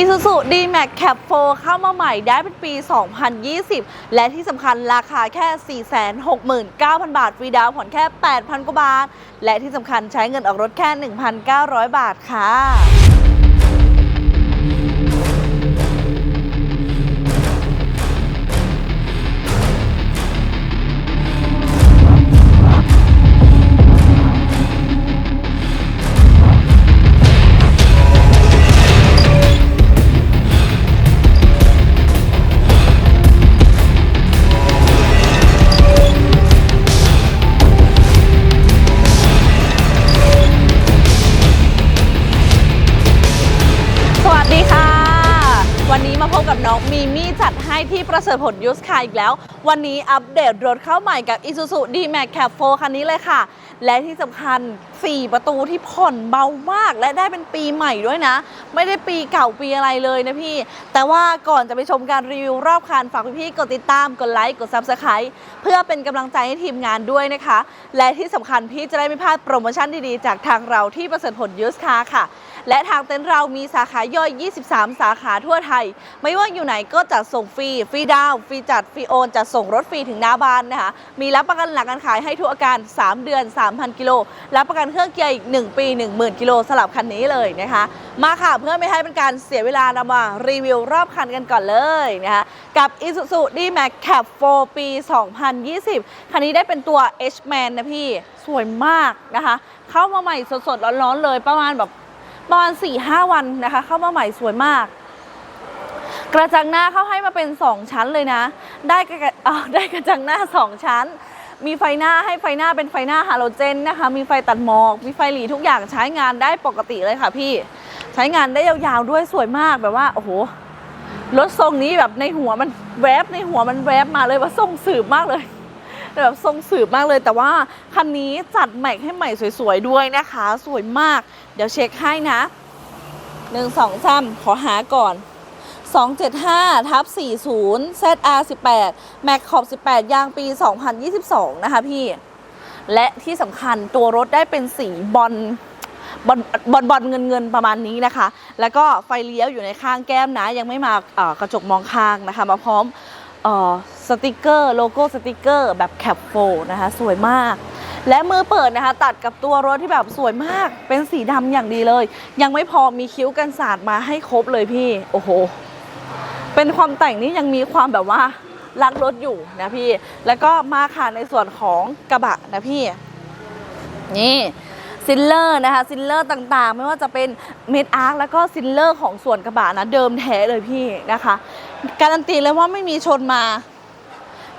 Isuzu D-Max Cap 4เข้ามาใหม่ได้เป็นปี 2020 และที่สำคัญราคาแค่ 469,000 บาทฟรีดาวน์ผ่อนแค่ 8,000 กว่าบาท และที่สำคัญใช้เงินออกรถแค่ 1,900 บาทค่ะ ให้ที่ประเสริฐผลยูสคาอีกแล้ว วันนี้อัปเดตรถเข้าใหม่กับ Isuzu D-Max Cap 4คันนี้เลยค่ะ และที่สำคัญ 4 ประตูที่ผ่อนเบามาก และได้เป็นปีใหม่ด้วยนะ ไม่ได้ปีเก่าปีอะไรเลยนะพี่ แต่ว่าก่อนจะไปชมการรีวิวรอบคันฝากพี่ๆกดติดตามกดไลค์กด Subscribe เพื่อเป็นกำลังใจให้ทีมงานด้วยนะคะ และที่สำคัญพี่จะได้ไม่พลาดโปรโมชั่นดีๆจากทางเราที่ประเสริฐผลยูสคาค่ะ และทางเต็นท์เรามีสาขาย่อย 23 สาขาทั่วไทย ไม่ว่าอยู่ไหนก็จัดส่งฟรี ฟรีดาวฟรีจัด ฟรีโอน จัดส่งรถฟรีถึงหน้าบ้านนะคะ มีรับประกันหลังการขายให้ทุกอาการ 3 เดือน 3,000 กิโล รับประกันเครื่องเกียร์อีก 1 ปี 10,000 กิโลสลับคันนี้เลยนะคะ มาค่ะเพื่อไม่ให้เป็นการเสียเวลาเรามารีวิวรอบคันกันก่อนเลยนะคะกับ Isuzu D-Max Cap 4ปี 2020 คันนี้ได้เป็นตัว H-Man นะพี่ สวยมากนะคะ เข้ามาใหม่สดๆร้อนๆเลยประมาณแบบ ประมาณ4ี่ห้าวันนะคะ เข้ามาใหม่สวยมาก กระจังหน้าเข้าให้มาเป็น 2 ชั้นเลยนะ ได้กระได้กระจังหน้า 2 ชั้น มีไฟหน้าให้ไฟหน้าเป็นไฟหน้าฮาโลเจนนะคะ มีไฟตัดหมอก มีไฟหลีทุกอย่างใช้งานได้ปกติเลยค่ะพี่ ใช้งานได้ยาวๆด้วยสวยมากแบบว่าโอ้โหรถทรงนี้แบบในหัวมันแวบในหัวมันแวบมาเลยว่าทรงสืบมากเลย แบบทรงสืบมากเลย แต่ว่าคันนี้จัดแม็กให้ใหม่สวยๆด้วยนะคะ สวยมาก เดี๋ยวเช็คให้นะหนึ่งสองสามขอหาก่อน 275ทับ40 ZR 18 Mac ขอบ18 ยางปี 2022 นะคะพี่ และที่สำคัญตัวรถได้เป็นสีบอลบอลบอลบอลเงินเงินประมาณนี้นะคะ แล้วก็ไฟเลี้ยวอยู่ในข้างแก้มนะ ยังไม่มากระจกมองข้างนะคะ มาพร้อม สติกเกอร์โลโก้สติกเกอร์แบบแคปโฟนะคะสวยมาก และมือเปิดนะคะ ตัดกับตัวรถที่แบบสวยมากเป็นสีดำอย่างดีเลย ยังไม่พอมีคิ้วกันสาดมาให้ครบเลยพี่ โอ้โห เป็นความแต่งนี่ยังมีความแบบว่ารักรถอยู่นะพี่ แล้วก็มาค่ะในส่วนของกระบะนะพี่ นี่ ซิลเลอร์นะคะซิลเลอร์ต่างๆ ไม่ว่าจะเป็นเมดอาร์คแล้วก็ซิลเลอร์ของส่วนกระบะนะเดิมแท้เลยพี่นะคะ การันตีเลยว่าไม่มีชนมา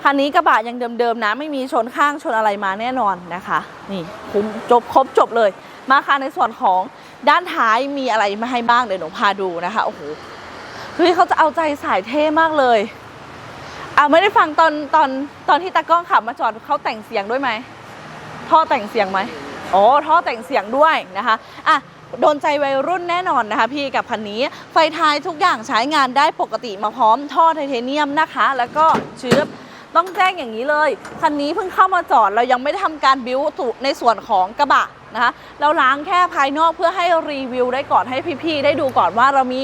คันนี้กระบะยังเดิมๆนะไม่มีชนข้างชนอะไรมาแน่นอนนะคะ นี่คุ้มจบครบจบเลย มาค่ะในส่วนของด้านท้ายมีอะไรมาให้บ้างเดี๋ยวหนูพาดูนะคะโอ้โหเฮ้ยเขาจะเอาใจสายเท่มากเลยอ่าไม่ได้ฟังตอนตอนตอนที่ตากล้องขับมาจอดเขาแต่งเสียงด้วยไหมท่อแต่งเสียงไหม โอ้ท่อแต่งเสียงด้วยนะคะอะโดนใจวัยรุ่นแน่นอนนะคะพี่กับคันนี้ไฟท้ายทุกอย่างใช้งานได้ปกติมาพร้อมท่อไทเทเนียมนะคะ แล้วก็เชื้อต้องแจ้งอย่างนี้เลย คันนี้เพิ่งเข้ามาจอดเรายังไม่ได้ทำการบิวตุในส่วนของกระบะนะคะเราล้างแค่ภายนอกเพื่อให้รีวิวได้ก่อนให้พี่ๆได้ดูก่อนว่าเรามี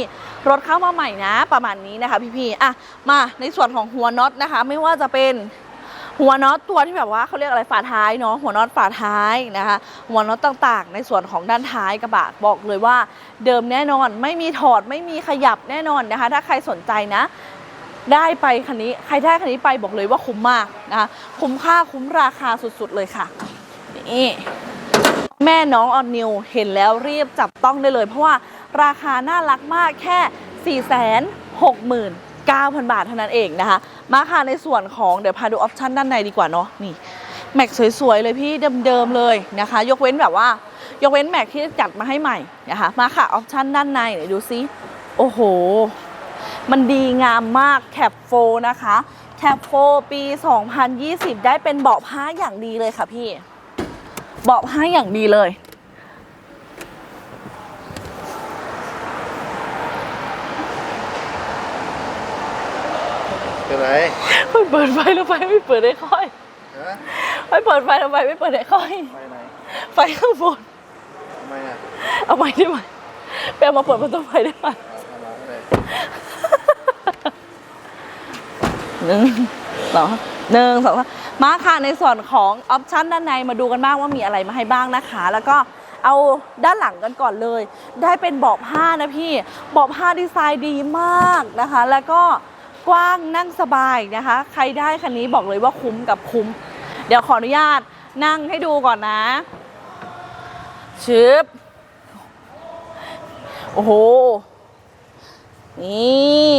รถเข้ามาใหม่นะประมาณนี้นะคะพี่ๆอะมาในส่วนของหัวน็อตนะคะ ไม่ว่าจะเป็น หัวน็อตตัวที่แบบว่าเขาเรียกอะไรฝาท้ายเนาะหัวน็อตฝาท้ายนะคะหัวน็อตต่างๆ ในส่วนของด้านท้ายกระบะบอกเลยว่า เดิมแน่นอนไม่มีถอดไม่มีขยับแน่นอนนะคะ ถ้าใครสนใจนะ ได้ไปคันนี้ใครได้คันนี้ไปบอกเลยว่าคุ้มมากนะคะคุ้มค่าคุ้มราคาสุดๆเลยค่ะนี่แม่น้องออนนิวเห็นแล้วรีบจับต้องได้เลย เพราะว่าราคาน่ารักมากแค่ 4 6 9 0 0 0 บาทเท่านั้นเองนะคะ มาค่ะในส่วนของเดี๋ยวพาดูออปชันด้านในดีกว่าเนาะนี่แม็กสวยๆเลยพี่เดิมๆเลยนะคะ ยกเว้นแบบว่ายกเว้นแม็กที่จัดมาให้ใหม่นะคะมาค่ะออปชันด้านในไหนดูซิโอ้โห มันดีงามมากแคปโฟนะคะแคปโฟปี 2020 ได้เป็นเบาะผ้าอย่างดีเลยค่ะพี่ เบาะผ้าอย่างดีเลย เป็นไรไม่เปิดไฟแล้วไฟไม่เปิดได้ค่อยไม่เปิดไฟแล้วไฟไม่เปิดได้ค่อยไฟไหนไฟข้างบน ทำไมอะเอาไว้ได้ไหมไปเอามาเปิดประตูไฟได้ไหมเอาหนึ่งสองหนึ่งสองมมาค่ะในส่วนของออปชันด้านในมาดูกันบ้างว่ามีอะไรมาให้บ้างนะคะ แล้วก็เอาด้านหลังกันก่อนเลย ได้เป็นเบาะผ้านะพี่เบาะผ้าดีไซน์ดีมากนะคะ แล้วก็ กว้างนั่งสบายนะคะ ใครได้คันนี้บอกเลยว่าคุ้มกับคุ้ม เดี๋ยวขออนุญาตนั่งให้ดูก่อนนะชึบโอ้โห นี่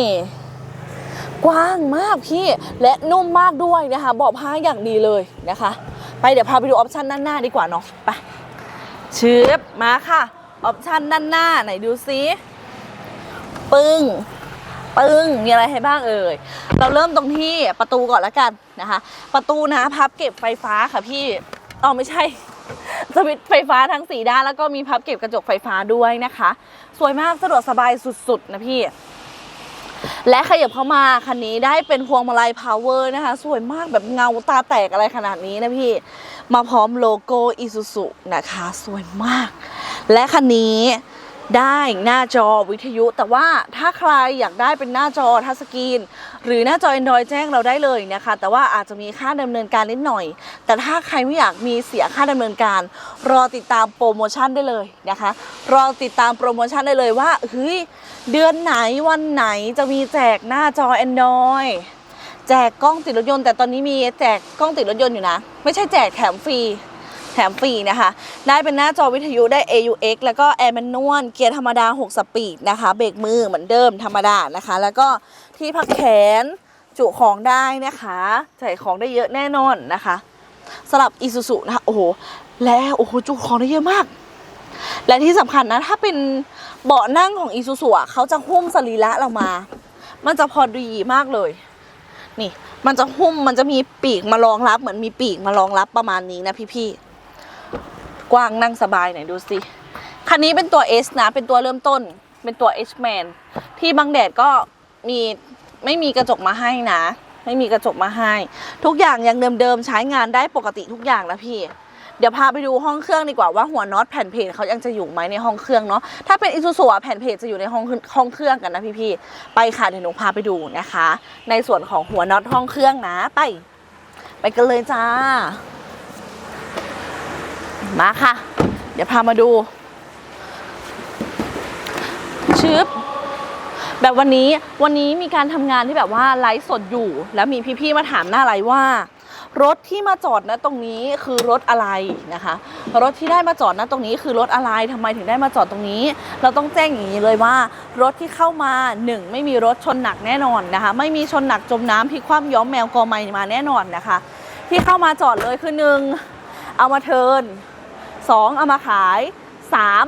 กว้างมากพี่ และนุ่มมากด้วยนะคะเบาะผ้าอย่างดีเลยนะคะ ไปเดี๋ยวพาไปดูออปชันด้านหน้าดีกว่าเนาะไปชืบมาค่ะ ออปชันด้านหน้าไหนดูซิ ปึ้ง ปึ้งมีอะไรให้บ้างเอ่ยเราเริ่มตรงที่ประตูก่อนละกันนะคะ ประตูนะพับเก็บไฟฟ้าค่ะพี่อ๋อไม่ใช่สวิตไฟฟ้าทั้งสีด้านแล้วก็มีพับเก็บกระจกไฟฟ้าด้วยนะคะ สวยมากสะดวกสบายสุดๆนะพี่ และขยับเข้ามาคันนี้ได้เป็นพวงมาลัยพาวเวอร์นะคะ สวยมากแบบเงาตาแตกอะไรขนาดนี้นะพี่ มาพร้อมโลโก้อิซูซุนะคะ สวยมาก และคันนี้ ได้หน้าจอวิทยุ แต่ว่าถ้าใครอยากได้เป็นหน้าจอทัชสกรีน หรือหน้าจอ Android แจ้งเราได้เลยนะคะ แต่ว่าอาจจะมีค่าดำเนินการนิดหน่อย แต่ถ้าใครไม่อยากมีเสียค่าดำเนินการ รอติดตามโปรโมชั่นได้เลยนะคะ รอติดตามโปรโมชั่นได้เลยว่าเฮ้ยเดือนไหนวันไหนจะมีแจกหน้าจอ Android แจกกล้องติดรถยนต์ แต่ตอนนี้มีแจกกล้องติดรถยนต์อยู่นะ ไม่ใช่แจกแถมฟรี แถมฟรีนะคะ ได้เป็นหน้าจอวิทยุได้ AUX แล้วก็แอร์แมนนวลเกียร์ธรรมดา 6 สปีดนะคะ เบรกมือเหมือนเดิมธรรมดานะคะ แล้วก็ที่พักแขนจุของได้นะคะใส่ของได้เยอะแน่นอนนะคะสำหรับ Isuzu นะคะโอ้โหและโอ้โหจุของได้เยอะมาก และที่สำคัญนะถ้าเป็นเบาะนั่งของ Isuzu อะเขาจะหุ้มสรีระเรามา มันจะพอดีมากเลย นี่ มันจะหุ้มมันจะมีปีกมารองรับ เหมือนมีปีกมารองรับประมาณนี้นะพี่ๆ กว้างนั่งสบายหน่อยดูสิ คันนี้เป็นตัว S นะ เป็นตัวเริ่มต้น เป็นตัว H man ที่บังแดดก็มีไม่มีกระจกมาให้นะ ไม่มีกระจกมาให้ ทุกอย่างยังเดิมๆใช้งานได้ปกติทุกอย่างนะพี่ เดี๋ยวพาไปดูห้องเครื่องดีกว่าว่าหัวน็อตแผ่นเพจเขายังจะอยู่ไหมในห้องเครื่องเนาะ ถ้าเป็นอิซูซูแผ่นเพจจะอยู่ในห้องห้องเครื่องกันนะพี่ๆ ไปค่ะเดี๋ยวหนูพาไปดูนะคะ ในส่วนของหัวน็อตห้องเครื่องนะไป ไปกันเลยจ้า มาค่ะ เดี๋ยวพามาดูชึบแบบวันนี้วันนี้มีการทำงานที่แบบว่าไลฟ์สดอยู่ แล้วมีพี่ๆมาถามหน้าไลฟ์ว่า รถที่มาจอดนะตรงนี้คือรถอะไรนะคะ รถที่ได้มาจอดนะตรงนี้คือรถอะไรทำไมถึงได้มาจอดตรงนี้ เราต้องแจ้งอย่างนี้เลยว่า รถที่เข้ามาหนึ่งไม่มีรถชนหนักแน่นอนนะคะ ไม่มีชนหนักจมน้ำพิกคว่ำย้อมแมวกอไมมาแน่นอนนะคะ ที่เข้ามาจอดเลยคือหนึ่งเอามาเทิร์น สองเอามาขายสาม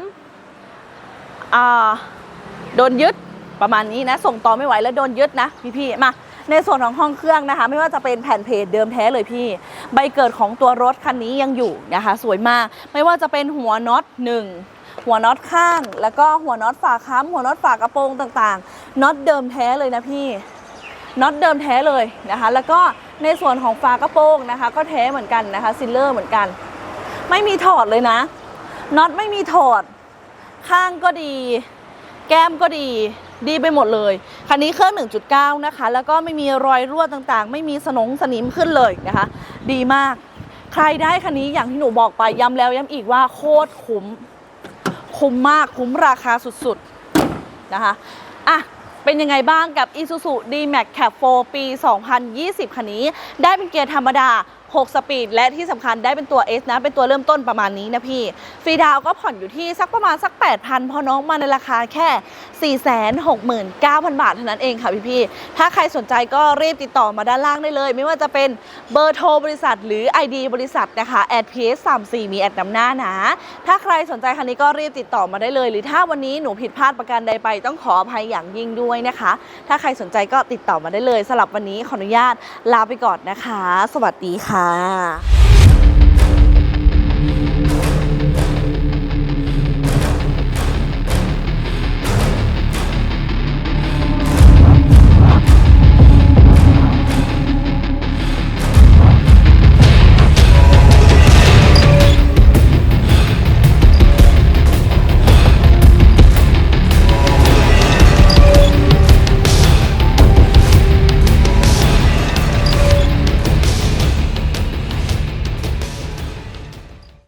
โดนยึดประมาณนี้นะ ส่งต่อไม่ไหวแล้วโดนยึดนะพี่ๆมาในส่วนของห้องเครื่องนะคะ ไม่ว่าจะเป็นแผ่นเพจเดิมแท้เลยพี่ ใบเกิดของตัวรถคันนี้ยังอยู่นะคะ สวยมาก ไม่ว่าจะเป็นหัวน็อตหนึ่งหัวน็อตข้าง แล้วก็หัวน็อตฝาค้ำหัวน็อตฝากระโปรงต่างๆน็อตเดิมแท้เลยนะพี่น็อตเดิมแท้เลยนะคะ แล้วก็ในส่วนของฝากระโปรงนะคะ ก็แท้เหมือนกันนะคะซิลเลอร์เหมือนกัน ไม่มีถอดเลยนะน็อตไม่มีถอด ข้างก็ดี แก้มก็ดี ดีไปหมดเลย คันนี้เครื่อง 1.9 นะคะ แล้วก็ไม่มีรอยรั่วต่างๆ ไม่มีสนงสนิมขึ้นเลยนะคะ ดีมาก ใครได้คันนี้อย่างที่หนูบอกไปย้ำแล้วย้ำอีกว่าโคตรคุ้ม คุ้มมากคุ้มราคาสุดๆนะคะ อะเป็นยังไงบ้างกับ Isuzu D-Max Cap 4ปี 2020 คันนี้ ได้เป็นเกียร์ธรรมดา 6 สปีด และที่สำคัญได้เป็นตัว S นะ เป็นตัวเริ่มต้นประมาณนี้นะพี่ ฟรีดาวก็ผ่อนอยู่ที่สักประมาณสัก 8,000 พอน้องมาในราคาแค่ 469,000 บาทเท่านั้นเองค่ะพี่ๆถ้าใครสนใจก็รีบติดต่อมาด้านล่างได้เลย ไม่ว่าจะเป็นเบอร์โทรบริษัท หรือ ID บริษัทนะคะแอด PS 3 4มีแอดนำหน้านะ ถ้าใครสนใจคันนี้ก็รีบติดต่อมาได้เลย หรือถ้าวันนี้หนูผิดพลาดประการใดไปต้องขออภัยอย่างยิ่งด้วยนะคะ ถ้าใครสนใจก็ติดต่อมาได้เลยสำหรับวันนี้ขออนุญาตลาไปก่อนนะคะ สวัสดีค่ะ啊。